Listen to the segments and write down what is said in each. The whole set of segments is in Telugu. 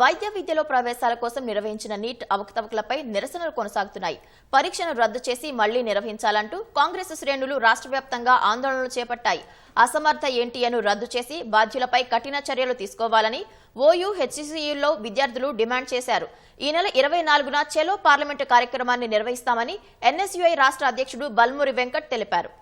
వైద్య విద్యలో ప్రవేశాల కోసం నిర్వహించిన నీట్ అవకతవకలపై నిరసనలు కొనసాగుతున్నాయి. పరీక్షను రద్దు చేసి మళ్ళీ నిర్వహించాలంటూ కాంగ్రెస్ శ్రేణులు రాష్ట్ర వ్యాప్తంగా ఆందోళనలు చేపట్టాయి. అసమర్థ ఎన్టీఏను రద్దు చేసి బాధ్యులపై కఠిన చర్యలు తీసుకోవాలని ఓయూ హెచ్సిసియుల్లో విద్యార్థులు డిమాండ్ చేశారు. ఈ నెల ఇరవై నాలుగున చెలో పార్లమెంటు కార్యక్రమాన్ని నిర్వహిస్తామని ఎన్ఎస్యుఐ రాష్ట్ర అధ్యక్షుడు బల్మూరి వెంకట్ తెలిపారు.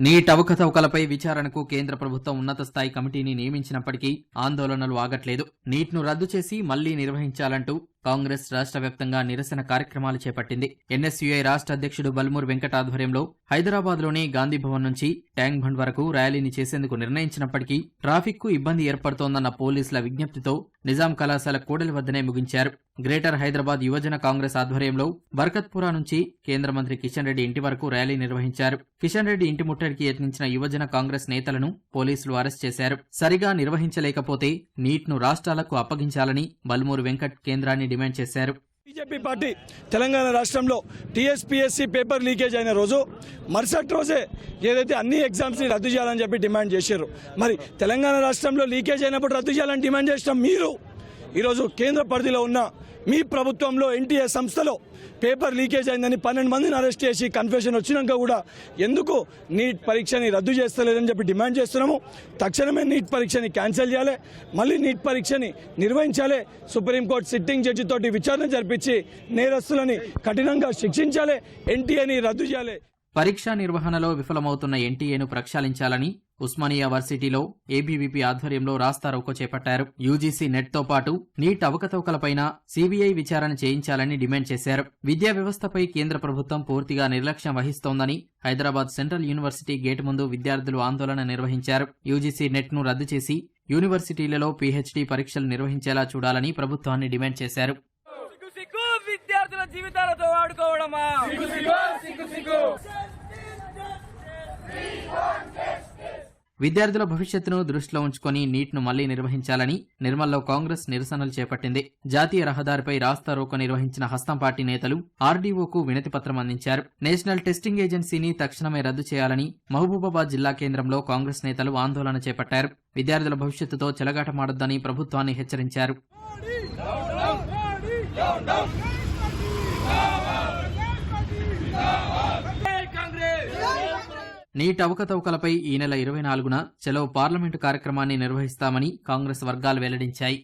నీట్ అవకతవకలపై విచారణకు కేంద్ర ప్రభుత్వం ఉన్నత స్థాయి కమిటీని నియమించినప్పటికీ ఆందోళనలు ఆగట్లేదు. నీట్ను రద్దు చేసి మళ్ళీ నిర్వహించాలంటూ కాంగ్రెస్ రాష్ట్ర వ్యాప్తంగా నిరసన కార్యక్రమాలు చేపట్టింది. ఎన్ఎస్యుఐ రాష్ట్ర అధ్యక్షుడు బల్మూర్ వెంకట్ ఆధ్వర్యంలో హైదరాబాద్లోని గాంధీ భవన్ నుంచి ట్యాంక్ బండ్ వరకు ర్యాలీని చేసేందుకు నిర్ణయించినప్పటికీ ట్రాఫిక్కు ఇబ్బంది ఏర్పడుతోందన్న పోలీసుల విజ్ఞప్తితో నిజాం కళాశాల కూడలి వద్దనే ముగించారు. గ్రేటర్ హైదరాబాద్ యువజన కాంగ్రెస్ ఆధ్వర్యంలో బర్కత్పురా నుంచి కేంద్ర మంత్రి కిషన్ రెడ్డి ఇంటి వరకు ర్యాలీ నిర్వహించారు. కిషన్ రెడ్డి ఇంటి ముట్టడికి యత్నించిన యువజన కాంగ్రెస్ నేతలను పోలీసులు అరెస్ట్ చేశారు. సరిగా నిర్వహించలేకపోతే నీట్ను రాష్ట్రాలకు అప్పగించాలని బల్మూరు వెంకట్ కేంద్రాన్ని డిమాండ్ చేశారు. బీజేపీ పార్టీ తెలంగాణ రాష్ట్రంలో టీఎస్పీఎస్సీ పేపర్ లీకేజ్ అయిన రోజు మరుసటి రోజే ఏదైతే అన్ని ఎగ్జామ్స్ని రద్దు చేయాలని చెప్పి డిమాండ్ చేశారు. మరి తెలంగాణ రాష్ట్రంలో లీకేజ్ అయినప్పుడు రద్దు చేయాలని డిమాండ్ చేసిన మీరు? ఈరోజు కేంద్ర పరిధిలో ఉన్న మీ ప్రభుత్వంలో ఎన్టీఏ సంస్థలో పేపర్ లీకేజ్ అయిందని పన్నెండు మందిని అరెస్ట్ చేసి కన్ఫెషన్ వచ్చినాక కూడా ఎందుకు నీట్ పరీక్షని రద్దు చేస్తలేదని చెప్పి డిమాండ్ చేస్తున్నాము. తక్షణమే నీట్ పరీక్షని క్యాన్సిల్ చేయాలి. మళ్ళీ నీట్ పరీక్షని నిర్వహించాలి. సుప్రీంకోర్టు సిట్టింగ్ జడ్జి తోటి విచారణ జరిపించి నేరస్తులని కఠినంగా శిక్షించాలి. ఎన్టీఏని రద్దు చేయాలి. పరీక్షా నిర్వహణలో విఫలమవుతున్న ఎన్టీఏను ప్రక్షాళించాలని ఉస్మానియా వర్సిటీలో ఏబీవీపీ ఆధ్వర్యంలో రాస్తారోకో చేపట్టారు. యూజీసీ నెట్తో పాటు నీట్ అవకతవకలపైన సీబీఐ విచారణ చేయించాలని డిమాండ్ చేశారు. విద్యా వ్యవస్థపై కేంద్ర ప్రభుత్వం పూర్తిగా నిర్లక్ష్యం వహిస్తోందని హైదరాబాద్ సెంట్రల్ యూనివర్సిటీ గేట్ ముందు విద్యార్థులు ఆందోళన నిర్వహించారు. యూజీసీ నెట్ను రద్దు చేసి యూనివర్సిటీలలో పీహెచ్డీ పరీక్షలు నిర్వహించేలా చూడాలని ప్రభుత్వాన్ని డిమాండ్ చేశారు. విద్యార్థుల జీవితాలతో ఆడుకోవడమా? విద్యార్థుల భవిష్యత్తును దృష్టిలో ఉంచుకొని నీట్ను మళ్ళీ నిర్వహించాలని నిర్మల్లో కాంగ్రెస్ నిరసనలు చేపట్టింది. జాతీయ రహదారిపై రాస్తారోకో నిర్వహించిన హస్తం పార్టీ నేతలు ఆర్డీఓకు వినతిపత్రం అందించారు. నేషనల్ టెస్టింగ్ ఏజెన్సీని తక్షణమే రద్దు చేయాలని మహబూబాబాద్ జిల్లా కేంద్రంలో కాంగ్రెస్ నేతలు ఆందోళన చేపట్టారు. విద్యార్థుల భవిష్యత్తుతో చెలగాటమాడొద్దని ప్రభుత్వాన్ని హెచ్చరించారు. నీట్ అవకతవకలపై ఈ నెల ఇరవై నాలుగున సెలవు పార్లమెంటు కార్యక్రమాన్ని నిర్వహిస్తామని కాంగ్రెస్ వర్గాలు వెల్లడించాయి.